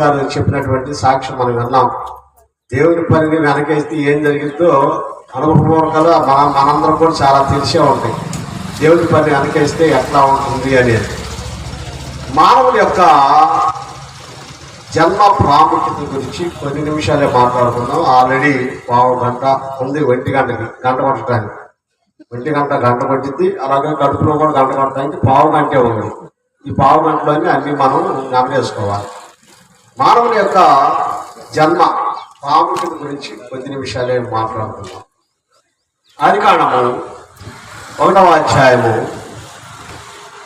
గారు చెప్పినటువంటి సాక్ష్యం మనం విన్నాం. దేవుని పనిని వెనకేస్తే ఏం జరిగిందో అనుభవపూర్వకాలు మన మనందరం కూడా చాలా తెలిసే ఉంటాయి. దేవుని పని వెనకేస్తే ఎట్లా ఉంటుంది అనేది మానవుని యొక్క జన్మ ప్రాముఖ్యత గురించి కొన్ని నిమిషాలే మాట్లాడుకుందాం. ఆల్రెడీ పావు గంట ఉంది ఒంటి గంటకి గంట పట్టడానికి. ఒంటి గంట గంట పట్టింది అలాగే కడుపులో కూడా గంట పట్టడానికి పావు గంటే ఉంది. ఈ పావు గంటలోనే అన్ని మనం గమనేసుకోవాలి మానవుని యొక్క జన్మ ప్రాముఖ్యత గురించి కొద్ది నిమిషాలే మాట్లాడుతున్నాం ఆది కాండము ఒకటవ అధ్యాయము.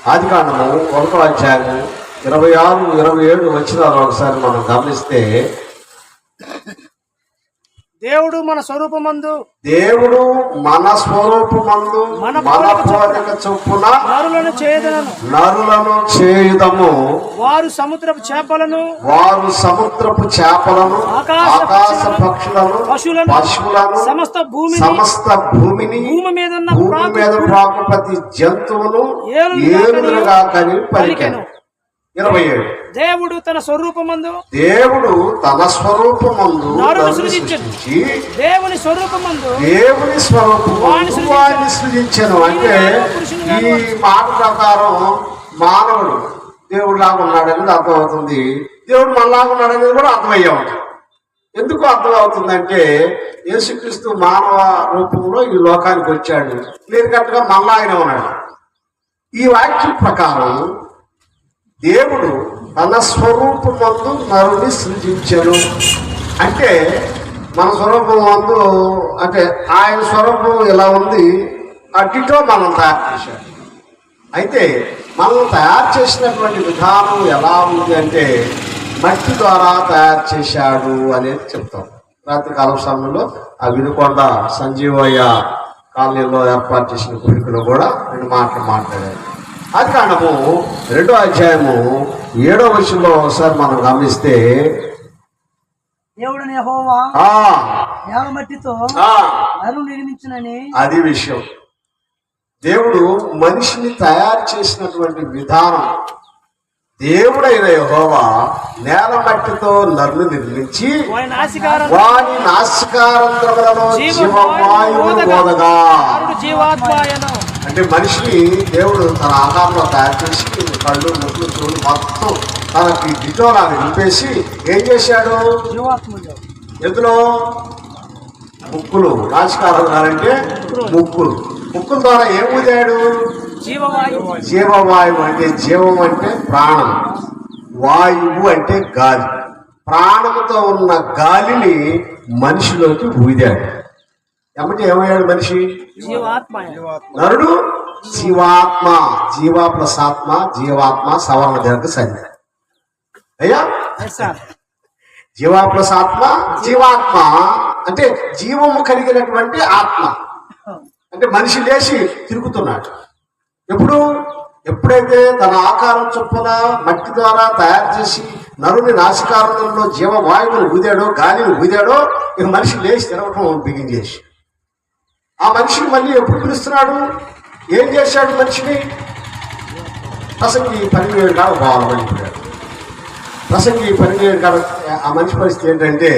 ఆది కాండము ఒకటవ అధ్యాయము ఇరవై ఆరు ఇరవై ఏడు వచ్చిన ఒకసారి మనం గమనిస్తే దేవుడు మన స్వరూపమందు దేవుడు మన స్వరూపమందు మన పోలిక చొప్పున నరులను చేయదనను నరులను చేయుదము. వారు సముద్రపు చేపలను వారు సముద్రపు చేపలను ఆకాశ పక్షులను, పశువులను, పశువులను సమస్త భూమిని సమస్త భూమిని భూమి మీద ఉన్న భూమి మీద ప్రాకు ప్రతి జంతువును ఏలులుగా ఏలులుగా కని పలికెను. పలికెను. ఇరవై ఏడు. దేవుడు తన స్వరూపమందు దేవుడు తన స్వరూపమందు నరుని సృజించెను. సృజించి దేవుని స్వరూపమందు దేవుని స్వరూపము వాణ్ణి సృజించెను. అంటే ఈ మాట ప్రకారం మానవుడు దేవుడు లాగా ఉన్నాడనేది అర్థమవుతుంది. దేవుడు మనలాగా ఉన్నాడనేది కూడా అర్థమయ్యే ఉంటుంది. ఎందుకు అర్థమవుతుందంటే యేసుక్రీస్తు మానవ రూపంలో ఈ లోకానికి వచ్చాడు. క్లియర్ కట్గా మనలాగానే ఉన్నాడు. ఈ వాక్యం ప్రకారం దేవుడు తన స్వరూపమందు నరుని సృజించను. అంటే మన స్వరూపం మందు అంటే ఆయన స్వరూపం ఇలా ఉంది అట్టితో మనం తయారు చేశాడు అయితే మనం తయారు చేసినటువంటి విధానం ఎలా ఉంది అంటే మట్టి ద్వారా తయారు చేశాడు అనేది చెప్తాం. రాత్రికాల సమయంలో ఆ వినుకొండ సంజీవయ్య కాలనీలో ఏర్పాటు చేసిన కోరికలో కూడా రెండు మాటలు మాట్లాడారు. అది కారణము రెండో అధ్యాయము ఏడో విషయంలో ఒకసారి మనం గమనిస్తే దేవుడు నేల మట్టితో నిర్మించునని అది విషయం. దేవుడు మనిషిని తయారు చేసినటువంటి విధానం. దేవుడైన యెహోవా నేల మట్టితో నరుని నిర్మించి వాని నరుడు జీవాత్మాయను. అంటే మనిషిని దేవుడు తన ఆకారంలో తయారు చేసి కళ్ళు ముట్లు చూడు మొత్తం తనకి దిటోరాన్ని నింపేసి ఏం చేశాడు? ఎందులో? ముక్కులు. నాసికారం అంటే ముక్కులు. ముక్కుల ద్వారా ఏం ఊదాడు? జీవవాయువు అంటే జీవం అంటే ప్రాణం. వాయువు అంటే గాలి. ప్రాణంతో ఉన్న గాలిని మనిషిలోకి ఊదాడు. ఏమంటే ఏమయ్యాడు మనిషి? నరుడు జీవాత్మ జీవా ప్లస్ ఆత్మ జీవాత్మ సవర్ణ దీర్ఘ సంధి అయ్యా? జీవా ప్లస్ ఆత్మ జీవాత్మ. అంటే జీవము కలిగినటువంటి ఆత్మ. అంటే మనిషి లేచి తిరుగుతున్నాడు. ఎప్పుడు? ఎప్పుడైతే తన ఆకారం చొప్పున మట్టి ద్వారా తయారు చేసి నరుని నాసికారంలో జీవవాయువును ఊదాడో గాలిని ఊదాడో ఇక మనిషి లేచి తిరగటం బిగిన్ చేసి. ఆ మనిషిని మళ్ళీ ఎప్పుడు పిలుస్తున్నాడు? ఏం చేశాడు మనిషిని? ప్రసంగి పనివేడు కాడ ఇప్పుడు. ప్రసంగి పనివేడు కాడ ఆ మనిషి పరిస్థితి ఏంటంటే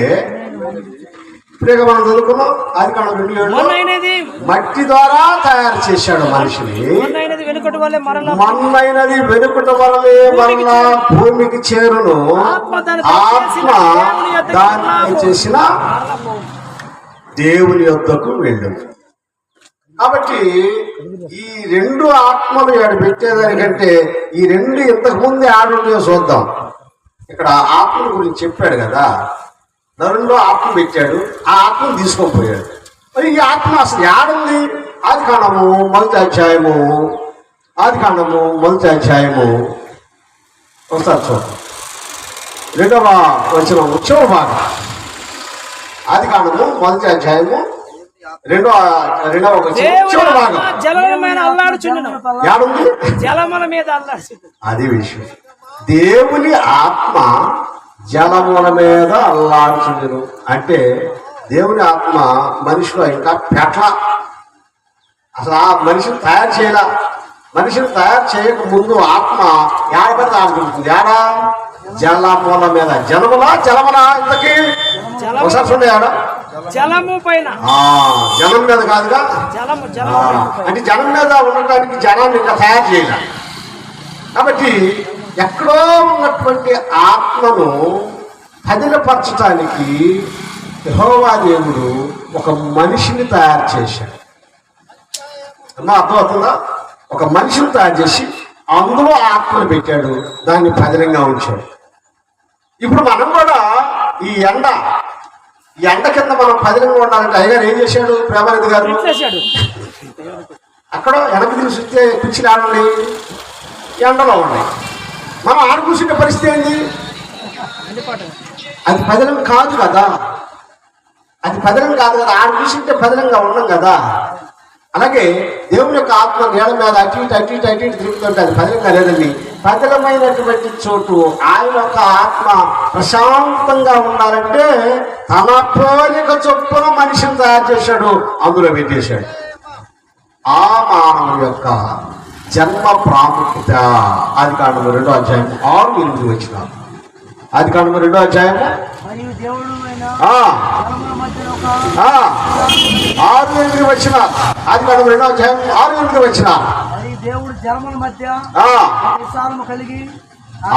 ఇప్పుడే మనం చదువుకున్నాం అది కాడ రెండు ఏళ్ళు మట్టి ద్వారా తయారు చేశాడు మనిషిని. మొన్నైనది వెనుకటి వలనే మరలా భూమికి చేరును. ఆత్మ దాన్ని దాన్ని చేసిన. దేవుని యొద్దకు వెళ్ళు కాబట్టి ఈ రెండు ఆత్మలు ఆడు పెట్టేదానికంటే ఈ రెండు ఇంతకు ముందే ఆడుండే చూద్దాం. ఇక్కడ ఆత్మల గురించి చెప్పాడు కదా. నరుల్లో ఆత్మ పెట్టాడు. ఆ ఆత్మను తీసుకొని పోయాడు. మరి ఈ ఆత్మ అసలు ఆడుంది ఆది కాండము మొదటి అధ్యాయము. ఆది కాండము మొదటి అధ్యాయము. ఒకసారి చూద్దాం. రెండవ వచ్చిన ఉత్సవ భాగం. ఆది కాండము మొదటి అధ్యాయము రెండవ రెండవ వచ్చిన దేవుని చివరి ఆత్మ భాగం. జలమైన అల్లాడుచుండును. ఏడుంది జలముల మీద అల్లాడుచుండు అది విషయం. దేవుని ఆత్మ జలముల మీద అల్లాడుచుండును. అంటే దేవుని ఆత్మ మనిషిలో ఇంకా పెట్ల అసలు ఆ మనిషిని తయారు చేయాల? మనిషిని తయారు చేయక ముందు ఆత్మ ఏడబడితే ఆడుకుంటుంది ఏడా జలముల మీద. జలములా జలములా ఇంతకీ? ఒకసారి చూడండి ఆడ జలము పైన. జలం మీద కాదుగా జలము పైన. అంటే జనం మీద ఉండటానికి జనాన్ని ఇంకా తయారు చేయాలి. కాబట్టి ఎక్కడో ఉన్నటువంటి ఆత్మను పదిలపరచటానికి యెహోవా దేవుడు ఒక మనిషిని తయారు చేశాడు. అమ్మా అర్థమవుతుందా? ఒక మనిషిని తయారు చేసి అందులో ఆత్మను పెట్టాడు దాన్ని పదిలంగా ఉంచాడు. ఇప్పుడు మనం కూడా ఈ ఎండ ఈ ఎండ కింద మనం పదిలంగా ఉండాలంటే అయ్యగారు ఏం చేశాడు? ప్రేమానంద్ గారు? అక్కడ తిరిగి చూస్తే పిచ్చిలు ఆడండి ఎండలో ఉన్నాయి. మనం ఆడ కూర్చుంటే పరిస్థితి ఏంటి అది పదిలం కాదు కదా. అది పదిలం కాదు కదా. ఆడ కూర్చుంటే పదిలంగా ఉన్నాం కదా. అలాగే దేవుని యొక్క ఆత్మ నేల మీద అటు ఇటు అటు ఇటు అటు ఇటు తిరుగుతుంటుంది పదిలంగా లేదండి. పదిలమైనటువంటి చోటు ఆయన యొక్క ఆత్మ ప్రశాంతంగా ఉండాలంటే తన పోలిక చొప్పున మనిషిని తయారు చేశాడు అందులో పెట్టేశాడు ఆ మానవుని యొక్క జన్మ ప్రాముఖ్యత. ఆది కాండము రెండో అధ్యాయం ఆరు ఎనిమిది వచ్చిన. ఆది కాండము రెండో అధ్యాయం మరియు దేవుడు ఆరు ఎనిమిది వచ్చిన ఆది కాండము రెండో అధ్యాయం ఆరు ఎనిమిది వచ్చిన దేవుడు జలముల మధ్య విశాలము కలిగి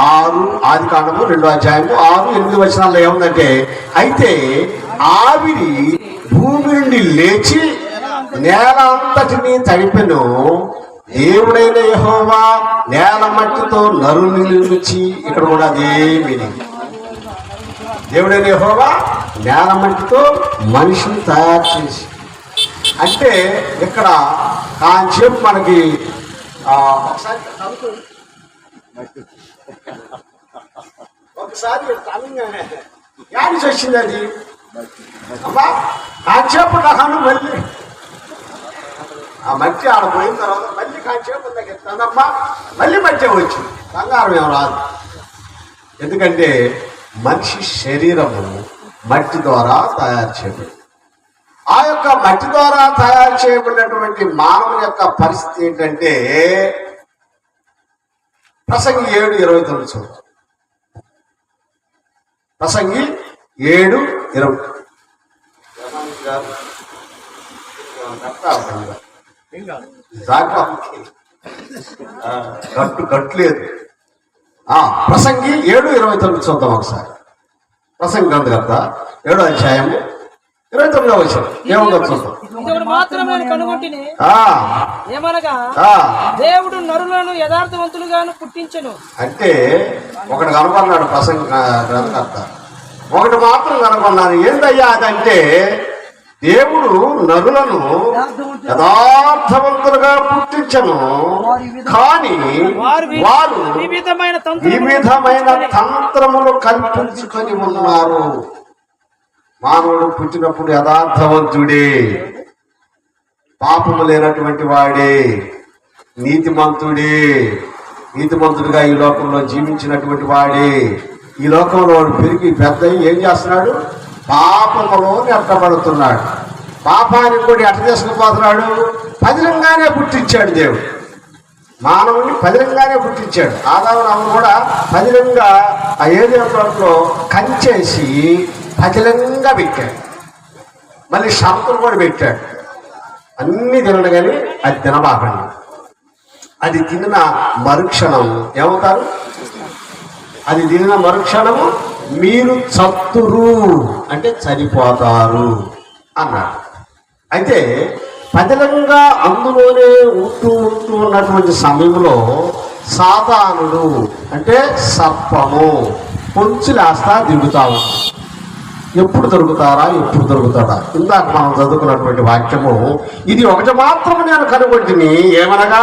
ఆరు ఆది కాండము రెండో అధ్యాయము ఆరు ఎనిమిది వచనాల్లో ఏముందంటే అయితే ఆవిరి భూమి నుండి లేచి నేల అంతటిని తడిపెను. దేవుడైన యెహోవా నేల మట్టితో నరుని నిర్మించి ఇక్కడ కూడా అదే మీనింగ్. దేవుడైన యెహోవా నేల మట్టితో మనిషిని తయారు చేసి. అంటే ఇక్కడ కాంచేపు మనకి ఒకసారి కలుపు. ఒకసారి తలంగా వచ్చింది అది. అమ్మా కాంచేపు రకాలు మళ్ళీ ఆ మట్టి ఆడ పోయిన తర్వాత మళ్ళీ కాంచేపు దగ్గర మళ్ళీ మట్టి వచ్చింది. బంగారం ఏం రాదు. ఎందుకంటే మనిషి శరీరము మట్టి ద్వారా తయారు చేయబడింది. ఆ యొక్క మట్టి ద్వారా తయారు చేయబడినటువంటి మానవుని యొక్క పరిస్థితి ఏంటంటే ప్రసంగి ఏడు ఇరవై తొమ్మిది చూడండి ప్రసంగి ఏడు ఇరవై గట్టు గట్లేదు ప్రసంగి ఏడు ఇరవై తొమ్మిది చూద్దాం ఒకసారి. ప్రసంగి గ్రంథకర్త ఏడో అధ్యాయము ఇరవై తొమ్మిదో వచ్చాం ఏముందో చూద్దాం. ఏమనగా దేవుడు నరులను యథార్థవంతులుగాను పుట్టించెను. అంటే ఒకటి కనుగొన్నాడు ప్రసంగ గ్రంథకర్త ఒకటి మాత్రం కనుగొన్నాను ఏందయ్యా అదంటే దేవుడు నరులను యథార్థవంతులుగా పుట్టించను. కానీ వారు వివిధమైన తంత్రములు కల్పించుకొని ఉన్నారు. మానవుడు పుట్టినప్పుడు యథార్థవంతుడే. పాపము లేనటువంటి వాడే. నీతిమంతుడే. నీతిమంతుడిగా ఈ లోకంలో జీవించినటువంటి వాడే. ఈ లోకంలో వాడు పెరిగి పెద్ద ఏం చేస్తున్నాడు? పాపములో నెట్టబడుతున్నాడు పాపానికి కూడా ఎట్ట చేసుకుపోతున్నాడు? పదిలంగానే పుట్టించాడు దేవుడు. మానవుని పదిలంగానే పుట్టించాడు. ఆదావరావు కూడా పదిలంగా ఆ ఏదో తోటలో కంచేసి పదిలంగా పెట్టాడు. మళ్ళీ షరతులు కూడా పెట్టాడు. అన్ని తినడు కానీ అది తినబాకండి. అది తిన్న మరుక్షణం ఏమవుతారు? అది తిన్న మరుక్షణము మీరు చత్తురు అంటే చనిపోతారు అన్నాడు. అయితే పదిలంగా అందులోనే ఉంటూ ఉంటూ ఉన్నటువంటి సమయంలో సాధానుడు అంటే సర్పము పొంచులేస్తా దిగుతా ఉన్నాడు. ఎప్పుడు దొరుకుతారా ఎప్పుడు దొరుకుతాడా? ఇందాక మనం చదువుకున్నటువంటి వాక్యము ఇది ఒకటి మాత్రం నేను కనుగొంటిని ఏమనగా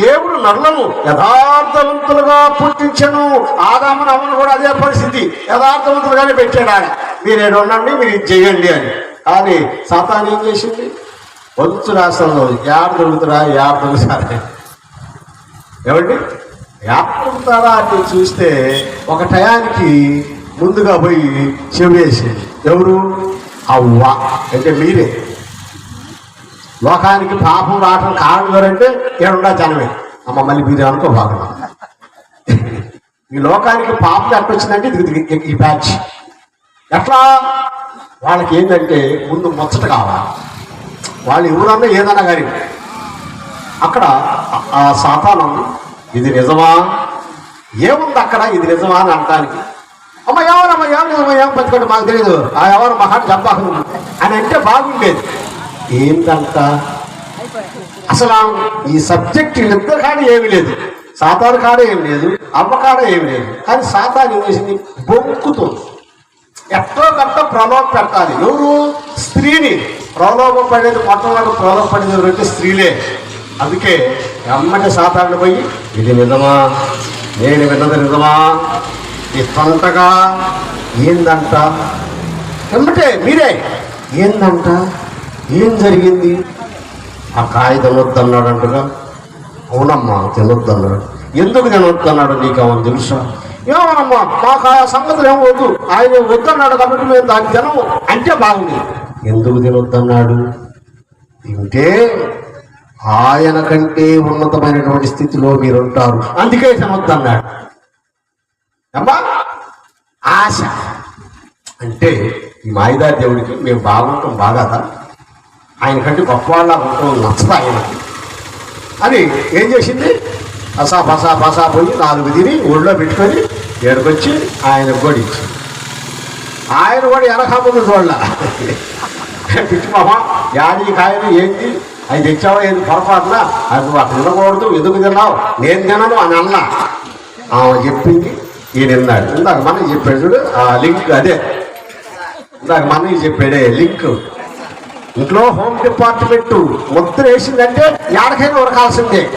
దేవుడు నరులను యథార్థవంతులుగా పుట్టించను. ఆదామును అమ్మను కూడా అదే పరిస్థితి. యథార్థవంతులుగానే పెట్టాడు ఆయన. మీరు ఏడు ఉండండి మీరు ఇది చేయండి అని. కానీ సాతాన్ ఏం చేసింది? వంచు రాష్ట్రంలో యాడ దొరుకుతారా యాడ దొరుకుతారా? ఏమండి? యాడ దొరుకుతారా అని చూస్తే ఒక టయానికి ముందుగా పోయి చెవేసేది ఎవరు? అవ్వ. అంటే మీరే. లోకానికి పాపం రావటం కారణం ఎవరంటే ఏడున్నా జనమే. అమ్మ మళ్ళీ మీరే అనుకో బాగా. ఈ లోకానికి పాపం ఎట్టొచ్చిందంటే ఇది ఈ బ్యాచ్. ఎట్లా? వాళ్ళకి ఏంటంటే ముందు ముచ్చట కావాలి. వాళ్ళు ఎవరన్నా ఏదన్నా కానీ. అక్కడ ఆ- ఆ సాతానం ఇది నిజమా? ఏముంది అక్కడ? ఇది నిజమా అని అనడానికి అమ్మ ఎవరమ్మా ఎవరు అమ్మ ఏం పంచుకోండి మాకు తెలియదు ఆ ఎవరు మహా చెప్పాలి అని అంటే బాగుండేది. ఏంటంత? అసలు ఈ సబ్జెక్ట్ వీళ్ళిద్దరు కాడ ఏమీ లేదు. సాతాను కాడ ఏమి లేదు అమ్మ కాడ ఏమి లేదు. కానీ సాతాను ఏం చేసింది? బొంకుతుంది. ఎట్టో గట్ట ప్రలోభ పెట్టాలి ఎవరు? స్త్రీని. ప్రలోభ పడేది మొట్టమొదటి ప్రలోభ పడేది ఎవరంటే స్త్రీలే. అందుకే అమ్మటి సాతాను పోయి ఇది నిజమా? నేను విన్నది నిజమా? ఇష్టంతగా ఏందంట? ఎమ్మటే మీరే. ఏందంట? ఏం జరిగింది? ఆ కాయ తినొద్దన్నాడు అంటగా అవునమ్మా తినొద్దన్నాడు. ఎందుకు తినొద్దన్నాడు నీకేమని తెలుసా? ఏమనమ్మా మాకు ఆ సంగతులు ఏం వద్దు. ఆయన వద్దన్నాడు కాబట్టి మేము దాన్ని తినము. అంటే బాగుంది. ఎందుకు తినొద్దన్నాడు? తింటే ఆయన కంటే ఉన్నతమైనటువంటి స్థితిలో మీరు ఉంటారు అందుకే తినొద్దన్నాడు. అమ్మా ఆశ. అంటే ఈ మాయిదా దేవుడికి మేము బాగుంటాం బాగా ఆయన కంటే గొప్పవాళ్ళ ఉంటాం నచ్చదు ఆయనకి అని ఏం చేసింది? పసా పసా పసా పోయి నాలుగు తిని ఒళ్ళో పెట్టుకొని ఏడుకొచ్చి ఆయన కూడా ఇచ్చి ఆయన కూడా వెనకముందు చూడాల. పిచ్చి మామ యాడి కాయలు ఏంటి అది తెచ్చావా ఏంటి పొరపాటున? అది నువ్వు అక్కడ తినకూడదు ఎందుకు తిన్నావు? నేను తినను అని అన్నా. ఆమె చెప్పింది. ఈయన విన్నాడు ఇందాక మనకి చెప్పాడు చూడు ఆ లింక్ అదే. ఇందాక మనకి చెప్పాడే లింక్. ఇంట్లో హోమ్ డిపార్ట్మెంట్ ముద్ర వేసిందంటే ఎక్కడికైనా ఉరకాల్సిందే.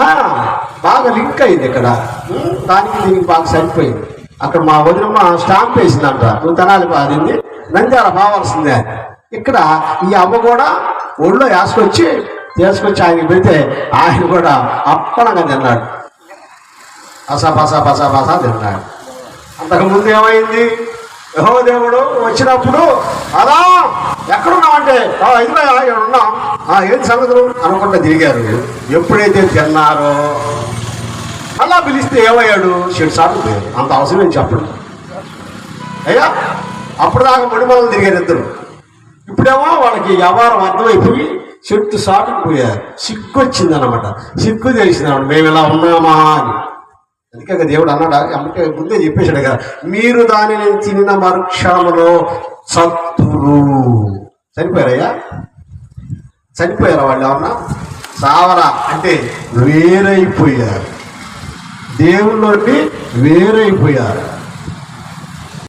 ఆ, బాగా లింక్ అయింది ఇక్కడ. దానికి దీనికి బాగా సరిపోయింది. అక్కడ మా వదినమ్మ స్టాంప్ వేసిందంట. నువ్వు తనాలి పారింది నంద్యాల బావాల్సిందే ఇక్కడ ఈ అమ్మ కూడా ఒళ్ళో వేసుకొచ్చి తీసుకొచ్చి ఆయనకి పెడితే ఆయన కూడా అప్పనగా తిన్నాడు. పసా పసా పసా పసా తిన్నాడు. అంతకుముందు ఏమైంది? యహో దేవుడు వచ్చినప్పుడు అలా ఎక్కడున్నామంటే "ఆ, ఇదిగో ఇక్కడ ఉన్నాం. "ఆ, ఏంటి సంగతులు? అనుకుంటా తిరిగారు. ఎప్పుడైతే తిన్నారో అలా పిలిస్తే ఏమయ్యాడు? షెడ్ సార్లు అంత అవసరం ఏం చెప్పడు. అయ్యా అప్పుడు దాకా ముడిమలం తిరిగారు ఇద్దరు. ఇప్పుడేమో వాళ్ళకి వ్యవహారం అర్థమైపోయి చెట్టు సాటుకు పోయారు. సిగ్గు వచ్చిందనమాట సిగ్గు తెలిసిందనమాట మేము ఇలా ఉన్నామా? అని. అందుకే దేవుడు అన్నాడా? అందుకే ముందే చెప్పేశాడు కదా మీరు దానిని తినిన మరుక్షణంలో సత్తురు చనిపోయారయ్యా? చనిపోయారా వాళ్ళు ఏమన్నా? సావరా అంటే వేరైపోయారు. దేవుళ్ళ నుండి వేరైపోయారు.